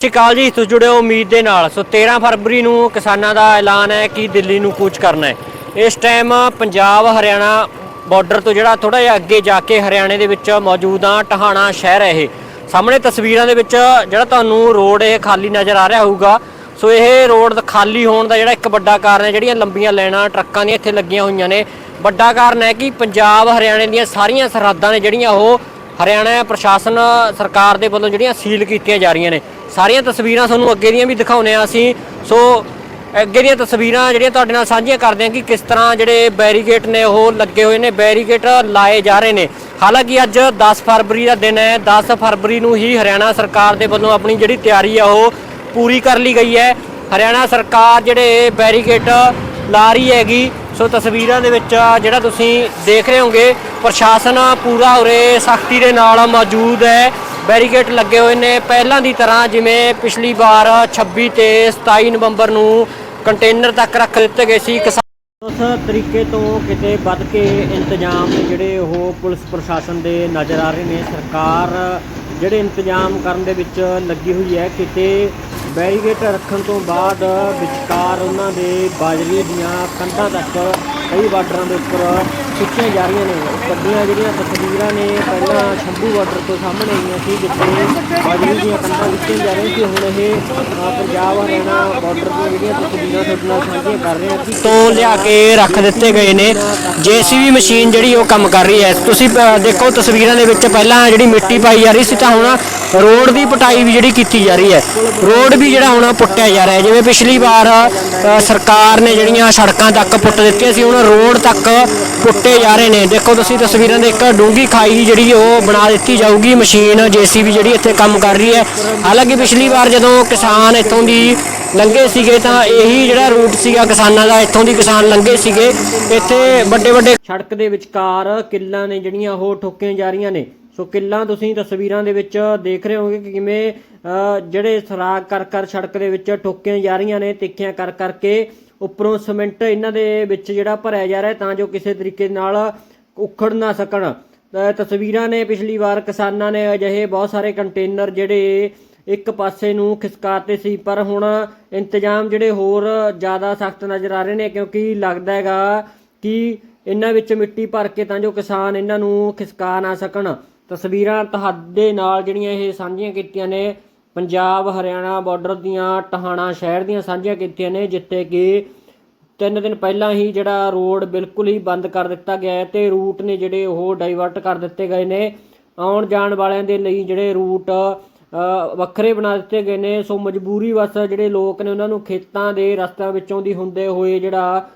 ਸਤਿ ਸ਼੍ਰੀ ਅਕਾਲ ਜੀ, ਤੁਸੀਂ ਜੁੜੇ ਹੋ ਉਮੀਦ ਦੇ ਨਾਲ। ਸੋ 13 ਫਰਵਰੀ ਨੂੰ ਕਿਸਾਨਾਂ ਦਾ ਐਲਾਨ ਹੈ ਕਿ ਦਿੱਲੀ ਨੂੰ ਕੂਚ ਕਰਨਾ ਹੈ। ਇਸ ਟਾਈਮ ਪੰਜਾਬ, ਹਰਿਆਣਾ ਬਾਰਡਰ ਤੋਂ ਜਿਹੜਾ ਥੋੜਾ ਜਿਹਾ ਅੱਗੇ ਜਾ ਕੇ ਹਰਿਆਣੇ ਦੇ ਵਿੱਚ ਮੌਜੂਦ ਆ ਟਹਾਣਾ ਸ਼ਹਿਰ ਹੈ ਇਹ। ਸਾਹਮਣੇ ਤਸਵੀਰਾਂ ਦੇ ਵਿੱਚ ਜਿਹੜਾ ਤੁਹਾਨੂੰ ਰੋਡ ਇਹ ਖਾਲੀ ਨਜ਼ਰ ਆ ਰਿਹਾ ਹੋਊਗਾ। ਸੋ ਇਹ ਰੋਡ ਖਾਲੀ ਹੋਣ ਦਾ ਜਿਹੜਾ ਇੱਕ ਵੱਡਾ ਕਾਰਨ ਹੈ, ਜਿਹੜੀਆਂ ਲੰਬੀਆਂ ਲਾਈਨਾਂ ਟਰੱਕਾਂ ਦੀਆਂ ਇੱਥੇ ਲੱਗੀਆਂ ਹੋਈਆਂ ਨੇ। ਵੱਡਾ ਕਾਰਨ ਹੈ ਕਿ ਪੰਜਾਬ, ਹਰਿਆਣੇ ਦੀਆਂ ਸਾਰੀਆਂ ਸਰਹੱਦਾਂ ਨੇ ਜਿਹੜੀਆਂ ਉਹ ਹਰਿਆਣਾ ਪ੍ਰਸ਼ਾਸਨ, ਸਰਕਾਰ ਦੇ ਵੱਲੋਂ ਜਿਹੜੀਆਂ ਸੀਲ ਕੀਤੀਆਂ ਜਾ ਰਹੀਆਂ ਨੇ। ਸਾਰੀਆਂ ਤਸਵੀਰਾਂ ਤੁਹਾਨੂੰ ਅੱਗੇ ਦੀਆਂ ਵੀ ਦਿਖਾਉਨੇ ਆ ਅਸੀਂ। ਸੋ ਅੱਗੇ ਦੀਆਂ ਤਸਵੀਰਾਂ ਜਿਹੜੀਆਂ ਤੁਹਾਡੇ ਨਾਲ ਸਾਂਝੀਆਂ ਕਰਦੇ ਹਾਂ ਕਿ ਕਿਸ ਤਰ੍ਹਾਂ ਜਿਹੜੇ ਬੈਰੀਗੇਟ ਨੇ, ਉਹ ਲੱਗੇ ਹੋਏ ਨੇ। ਬੈਰੀਗੇਟ ਲਾਏ ਜਾ ਰਹੇ ਨੇ। ਹਾਲਾਂਕਿ ਅੱਜ 10 ਫਰਵਰੀ ਦਾ ਦਿਨ ਹੈ। 10 ਫਰਵਰੀ ਨੂੰ ਹੀ ਹਰਿਆਣਾ ਸਰਕਾਰ ਦੇ ਵੱਲੋਂ ਆਪਣੀ ਜਿਹੜੀ ਤਿਆਰੀ ਆ, ਉਹ ਪੂਰੀ ਕਰ ਲਈ ਗਈ ਹੈ। ਹਰਿਆਣਾ ਸਰਕਾਰ ਜਿਹੜੇ ਬੈਰੀਗੇਟ ਲਾ ਰਹੀ ਹੈਗੀ। ਸੋ ਤਸਵੀਰਾਂ ਦੇ ਵਿੱਚ ਜਿਹੜਾ ਤੁਸੀਂ ਦੇਖ ਰਹੇ ਹੋਗੇ, ਪ੍ਰਸ਼ਾਸਨ ਪੂਰਾ ਉਰੇ ਸਖਤੀ ਦੇ ਨਾਲ ਮੌਜੂਦ ਹੈ। ਬੈਰੀਕੇਡ ਲੱਗੇ ਹੋਏ ਨੇ। ਪਹਿਲਾਂ ਦੀ ਤਰ੍ਹਾਂ ਜਿਵੇਂ ਪਿਛਲੀ ਵਾਰ 26 ਤੇ 27 ਨਵੰਬਰ ਨੂੰ ਕੰਟੇਨਰ ਤੱਕ ਰੱਖ ਦਿੱਤੇ ਗਏ ਸੀ। ਕਿਸਾਨ ਉਸ ਤਰੀਕੇ ਤੋਂ ਕਿਤੇ ਵੱਧ ਕੇ ਇੰਤਜ਼ਾਮ ਜਿਹੜੇ ਉਹ ਪੁਲਿਸ ਪ੍ਰਸ਼ਾਸਨ ਦੇ ਨਜ਼ਰ ਆ ਰਹੇ ਨੇ। ਸਰਕਾਰ ਜਿਹੜੇ ਇੰਤਜ਼ਾਮ ਕਰਨ ਦੇ ਵਿੱਚ ਲੱਗੀ ਹੋਈ ਹੈ, ਕਿਤੇ ਬੈਰੀਗੇਟ ਰੱਖਣ ਤੋਂ ਬਾਅਦ ਵਿਚਕਾਰ ਉਹਨਾਂ ਦੇ ਬਾਜਰੀ ਦੀਆਂ ਕੰਧਾਂ ਤੱਕ ਕਈ ਬਾਰਡਰਾਂ ਦੇ ਉੱਪਰ ਖਿੱਚੀਆਂ ਜਾ ਰਹੀਆਂ ਨੇ। ਵੱਡੀਆਂ ਜਿਹੜੀਆਂ ਤਸਵੀਰਾਂ ਨੇ, ਪਹਿਲਾਂ ਸ਼ੰਭੂ ਬਾਰਡਰ ਤੋਂ ਸਾਹਮਣੇ ਆਈਆਂ ਸੀ, ਜਿੱਥੇ ਬਾਜਰੀ ਦੀਆਂ ਕੰਧਾਂ ਖਿੱਚੀਆਂ ਜਾ ਰਹੀਆਂ ਸੀ। ਹੁਣ ਇਹ ਪੰਜਾਬ ਹਰਿਆਣਾ ਬਾਰਡਰ ਦੀਆਂ ਜਿਹੜੀਆਂ ਤਸਵੀਰਾਂ ਤੁਹਾਡੇ ਨਾਲ ਸਾਂਝੀਆਂ ਕਰ ਰਹੇ ਹਾਂ ਤੋਂ ਲਿਆ ਕੇ ਰੱਖ ਦਿੱਤੇ ਗਏ ਨੇ। ਜੀਸੀਬੀ ਮਸ਼ੀਨ ਜਿਹੜੀ ਉਹ ਕੰਮ ਕਰ ਰਹੀ ਹੈ। ਤੁਸੀਂ ਦੇਖੋ ਤਸਵੀਰਾਂ ਦੇ ਵਿੱਚ ਪਹਿਲਾਂ ਜਿਹੜੀ ਮਿੱਟੀ ਪਾਈ ਜਾ ਰਹੀ ਸੀ ਤਾਂ ਹੁਣ ਰੋਡ ਦੀ ਪਟਾਈ ਵੀ ਜਿਹੜੀ ਕੀਤੀ ਜਾ ਰਹੀ ਹੈ। ਰੋਡ ਵੀ ਜਿਹੜਾ ਹੁਣ ਪੁੱਟਿਆ ਜਾ ਰਿਹਾ ਜਿਵੇਂ ਪਿਛਲੀ ਵਾਰ ਸਰਕਾਰ ਨੇ ਜਿਹੜੀਆਂ ਸੜਕਾਂ ਤੱਕ ਪੁੱਟ ਦਿੱਤੀਆਂ ਸੀ, ਹੁਣ ਰੋਡ ਤੱਕ ਪੁੱਟੇ ਜਾ ਰਹੇ ਨੇ। ਦੇਖੋ ਤੁਸੀਂ ਤਸਵੀਰਾਂ ਦੇ ਇੱਕ ਡੂੰਗੀ ਖਾਈ ਜਿਹੜੀ ਉਹ ਬਣਾ ਦਿੱਤੀ ਜਾਊਗੀ ਮਸ਼ੀਨ, ਜੀਸੀਬੀ ਜਿਹੜੀ ਇੱਥੇ ਕੰਮ ਕਰ ਰਹੀ ਹੈ। ਹਾਲਾਂਕਿ ਪਿਛਲੀ ਵਾਰ ਜਦੋਂ ਕਿਸਾਨ ਇੱਥੋਂ ਦੀ ਲੰਘੇ ਸੀਗੇ ਤਾਂ ਇਹੀ ਜਿਹੜਾ ਰੂਟ ਸੀਗਾ ਕਿਸਾਨਾਂ ਦਾ, ਇੱਥੋਂ ਦੀ ਕਿਸਾਨ ਲੰਘੇ ਸੀਗੇ। ਇੱਥੇ ਵੱਡੇ ਵੱਡੇ ਸੜਕ ਦੇ ਵਿਚਕਾਰ ਕਿੱਲਾਂ ਨੇ ਜਿਹੜੀਆਂ ਉਹ ਠੋਕੀਆਂ ਜਾ ਰਹੀਆਂ ਨੇ। ਸੋ ਕਿੱਲਾਂ ਤੁਸੀਂ ਤਸਵੀਰਾਂ ਦੇ ਵਿੱਚ ਦੇਖ ਰਹੇ ਹੋਗੇ ਕਿ ਕਿਵੇਂ ਜਿਹੜੇ ਸਰਾਗ ਕਰ ਕਰ ਸੜਕ ਦੇ ਵਿੱਚ ਠੋਕੀਆਂ ਜਾ ਰਹੀਆਂ ਨੇ, ਤਿੱਖੀਆਂ ਕਰ ਕਰਕੇ ਉੱਪਰੋਂ ਸਿਮੈਂਟ ਇਹਨਾਂ ਦੇ ਵਿੱਚ ਜਿਹੜਾ ਭਰਿਆ ਜਾ ਰਿਹਾ ਤਾਂ ਜੋ ਕਿਸੇ ਤਰੀਕੇ ਨਾਲ ਉਖੜ ਨਾ ਸਕਣ। ਤਸਵੀਰਾਂ ਨੇ ਪਿਛਲੀ ਵਾਰ ਕਿਸਾਨਾਂ ਨੇ ਅਜਿਹੇ ਬਹੁਤ ਸਾਰੇ ਕੰਟੇਨਰ ਜਿਹੜੇ ਇੱਕ ਪਾਸੇ ਨੂੰ ਖਿਸਕਾਤੇ ਸੀ, ਪਰ ਹੁਣ ਇੰਤਜ਼ਾਮ ਜਿਹੜੇ ਹੋਰ ਜ਼ਿਆਦਾ ਸਖਤ ਨਜ਼ਰ ਆ ਰਹੇ ਨੇ, ਕਿਉਂਕਿ ਲੱਗਦਾ ਹੈਗਾ ਕਿ ਇਹਨਾਂ ਵਿੱਚ ਮਿੱਟੀ ਭਰ ਕੇ ਤਾਂ ਜੋ ਕਿਸਾਨ ਇਹਨਾਂ ਨੂੰ ਖਿਸਕਾ ਨਾ ਸਕਣ। ਤਸਵੀਰਾਂ ਤੁਹਾਡੇ ਨਾਲ ਜਿਹੜੀਆਂ ਇਹ ਸਾਂਝੀਆਂ ਕੀਤੀਆਂ ਨੇ, ਪੰਜਾਬ, ਹਰਿਆਣਾ ਬਾਰਡਰ ਦੀਆਂ, ਟਹਾਣਾ ਸ਼ਹਿਰ ਦੀਆਂ ਸਾਂਝੀਆਂ ਕੀਤੀਆਂ ਨੇ, ਜਿੱਥੇ ਕਿ ਤਿੰਨ ਦਿਨ ਪਹਿਲਾਂ ਹੀ ਜਿਹੜਾ ਰੋਡ ਬਿਲਕੁਲ ਹੀ ਬੰਦ ਕਰ ਦਿੱਤਾ ਗਿਆ ਹੈ ਤੇ ਰੂਟ ਨੇ ਜਿਹੜੇ ਉਹ ਡਾਈਵਰਟ ਕਰ ਦਿੱਤੇ ਗਏ ਨੇ। ਆਉਣ ਜਾਣ ਵਾਲਿਆਂ ਦੇ ਲਈ ਜਿਹੜੇ ਰੂਟ ਵੱਖਰੇ ਬਣਾ ਦਿੱਤੇ ਗਏ ਨੇ। ਸੋ ਮਜਬੂਰੀ ਵਸ ਜਿਹੜੇ ਲੋਕ ਨੇ ਉਹਨਾਂ ਨੂੰ ਖੇਤਾਂ ਦੇ ਰਸਤਿਆਂ ਵਿੱਚੋਂ ਦੀ ਹੁੰਦੇ ਹੋਏ ਜਿਹੜਾ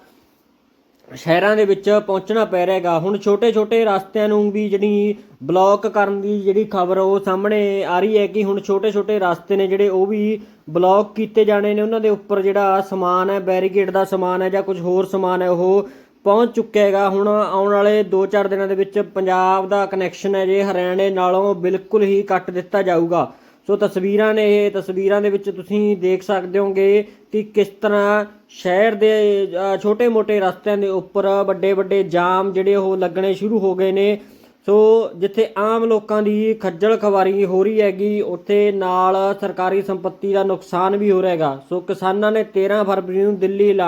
ਸ਼ਹਿਰਾਂ ਦੇ ਵਿੱਚ ਪਹੁੰਚਣਾ ਪੈ ਰਿਹਾ ਹੈਗਾ ਹੁਣ ਛੋਟੇ-ਛੋਟੇ ਰਸਤਿਆਂ ਨੂੰ ਵੀ ਜਿਹੜੀ ਬਲੌਕ ਕਰਨ ਦੀ ਜਿਹੜੀ ਖਬਰ ਉਹ ਸਾਹਮਣੇ ਆ ਰਹੀ ਹੈ ਕਿ ਹੁਣ ਛੋਟੇ-ਛੋਟੇ ਰਸਤੇ ਨੇ ਜਿਹੜੇ, ਉਹ ਵੀ ਬਲੌਕ ਕੀਤੇ ਜਾਣੇ ਨੇ। ਉਹਨਾਂ ਦੇ ਉੱਪਰ ਜਿਹੜਾ ਸਮਾਨ ਹੈ ਬੈਰੀਕੇਡ ਦਾ ਸਮਾਨ ਹੈ ਜਾਂ ਕੁਝ ਹੋਰ ਸਮਾਨ ਹੈ, ਉਹ ਪਹੁੰਚ ਚੁੱਕਿਆ ਹੈਗਾ। ਹੁਣ ਆਉਣ ਵਾਲੇ 2-4 ਦਿਨਾਂ ਦੇ ਵਿੱਚ ਪੰਜਾਬ ਦਾ ਕਨੈਕਸ਼ਨ ਹੈ, ਜੇ ਹਰਿਆਣੇ ਨਾਲੋਂ ਬਿਲਕੁਲ ਹੀ ਕੱਟ ਦਿੱਤਾ ਜਾਊਗਾ। ਸੋ ਤਸਵੀਰਾਂ ਨੇ ਇਹ ਤਸਵੀਰਾਂ ਦੇ ਵਿੱਚ ਤੁਸੀਂ ਦੇਖ ਸਕਦੇ ਹੋਗੇ ਕਿ ਕਿਸ ਤਰ੍ਹਾਂ ਸ਼ਹਿਰ ਦੇ ਛੋਟੇ-ਮੋਟੇ ਰਸਤਿਆਂ ਦੇ ਉੱਪਰ ਵੱਡੇ-ਵੱਡੇ ਜਾਮ ਜਿਹੜੇ ਉਹ ਲੱਗਣੇ ਸ਼ੁਰੂ ਹੋ ਗਏ ਨੇ। ਸੋ ਜਿੱਥੇ ਆਮ ਲੋਕਾਂ ਦੀ ਖੱਜਲ ਖਵਾਰੀ ਹੋ ਰਹੀ ਹੈਗੀ, ਉੱਥੇ ਨਾਲ ਸਰਕਾਰੀ ਸੰਪਤੀ ਦਾ ਨੁਕਸਾਨ ਵੀ ਹੋ ਰਿਹਾ ਹੈਗਾ। ਸੋ ਕਿਸਾਨਾਂ ਨੇ 13 ਫਰਵਰੀ ਨੂੰ ਦਿੱਲੀ ਐਲਾਨ